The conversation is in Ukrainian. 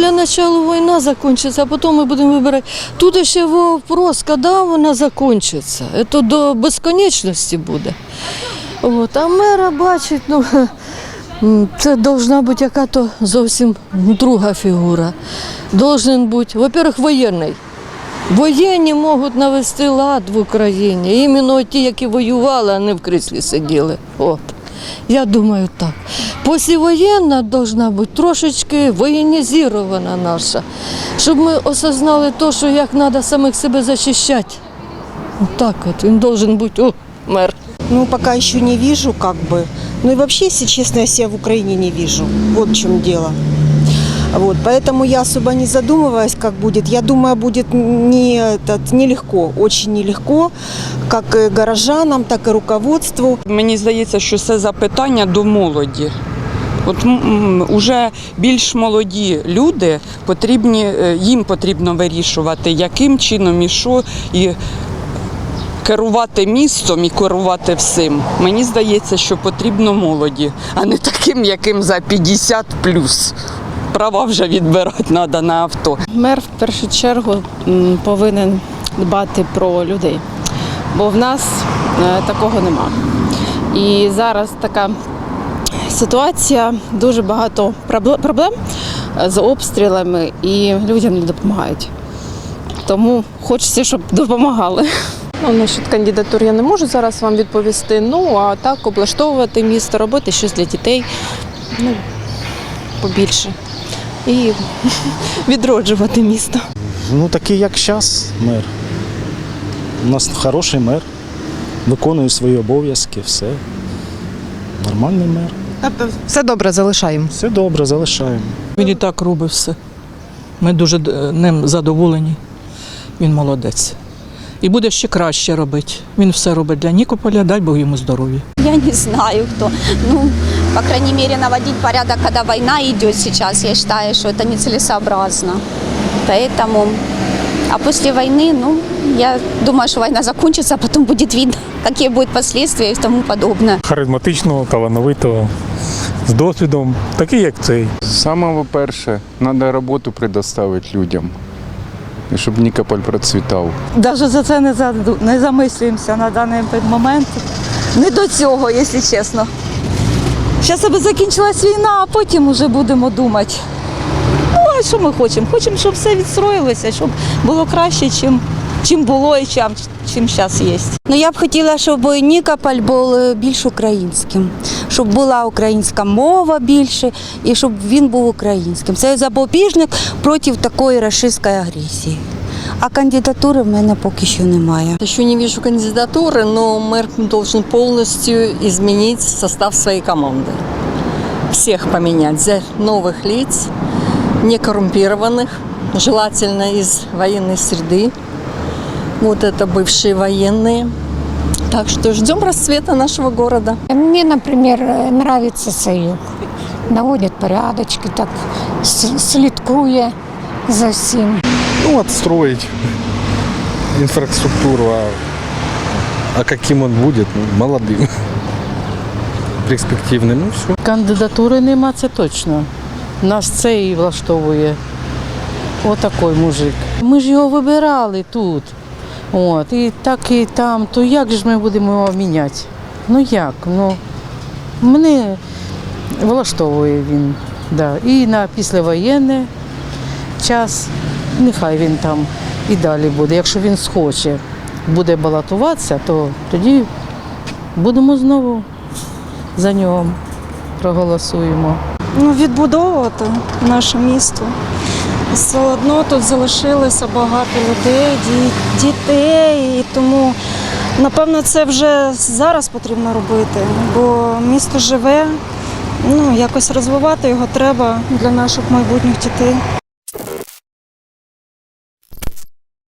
для начала війна закінчиться, а потім ми будемо вибирати. Тут ще вопрос, коли вона закінчиться. Це до безконечності буде. От, а мера бачить, ну, це повинна бути яка-то зовсім друга фігура. Должен бути, во-первых, воєнний. Воєнні можуть навести лад в Україні. Іменно ті, які воювали, а не в кріслі сиділи. От. Я думаю так. Післявоєнна повинна бути трошечки воєнізована наша, щоб ми осознали те, що як треба самих себе захищати. Так от, він должен бути о, мер. Ну, пока еще не вижу, как бы. Ну и вообще, если честно, я себя в Украине не вижу. Вот в чем дело. Вот, поэтому я особо не задумываюсь, как будет. Я думаю, будет не, этот, нелегко, очень нелегко, как и горожанам, так и руководству. Мені здається, що це запитання до молоді. От м, м, уже більш молоді люди потрібні, е, їм потрібно вирішувати, яким чином і що, і керувати містом і керувати всім. Мені здається, що потрібно молоді, а не таким, яким за 50 плюс. Права вже відбирати треба на авто. Мер в першу чергу повинен дбати про людей, бо в нас е, такого нема. І зараз така ситуація, дуже багато проблем е, з обстрілами, і людям не допомагають. Тому хочеться, щоб допомагали. Ну, насчет кандидатур я не можу зараз вам відповісти. Ну, а так облаштовувати місто, робити щось для дітей, ну, побільше. І відроджувати місто. Ну, такий, як зараз, мер. У нас хороший мер, виконує свої обов'язки, все. Нормальний мер. Все добре, залишаємо. Все добре, залишаємо. Він і так робить все. Ми дуже е, ним задоволені. Він молодець І буде ще краще робити. Він все робить для Нікополя, дай Бог йому здоров'я. Я не знаю, кто. Ну, по крайней мере, наводить порядок, когда война идет сейчас, я считаю, что это нецелесообразно. Поэтому, а после войны, ну, я думаю, что война закончится, а потом будет видно, какие будут последствия и тому подобное. харизматичного, талановитого, з досвідом, такий як цей. Саме перше, треба роботу предоставити людям, і щоб Нікополь процвітав. Навіть за це не, заду- не замислюємося на даний момент. Не до цього, якщо чесно. Зараз аби закінчилась війна, а потім вже будемо думати. Ну, а що ми хочемо? Хочемо, щоб все відстроїлося, щоб було краще, чим, чим було і чим, чим зараз є. Ну я б хотіла, щоб Нікополь був е, більш українським, щоб була українська мова більше і щоб він був українським. Це запобіжник проти такої рашистської агресії. А кандидатури в мене поки що немає. Еще не вижу кандидатуры, но мэр должен полностью изменить состав своей команды. Всех поменять, взять новых лиц, не коррумпированных, желательно из военной среды. Вот это бывшие военные. Так что ждем расцвета нашего города. Мне, например, нравится Союз. Наводит порядочки, так с- слідкує за всім. Ну, отстроить инфраструктуру, а, а каким он будет? Ну, молодым, перспективным, ну все. Кандидатури нема, це точно. Нас це і влаштовує. Отакий мужик. Ми ж його вибирали тут. От, і так, і там, то як ж ми будемо його міняти? Ну як? Ну, мене влаштовує він. Да. І на післявоєнний час, нехай він там і далі буде. Якщо він схоче, буде балотуватися, то тоді будемо знову за нього проголосуємо. Ну, відбудовувати наше місто. Все одно тут залишилося багато людей, ді- дітей, і тому, напевно, це вже зараз потрібно робити, бо місто живе, ну, якось розвивати його треба для наших майбутніх дітей.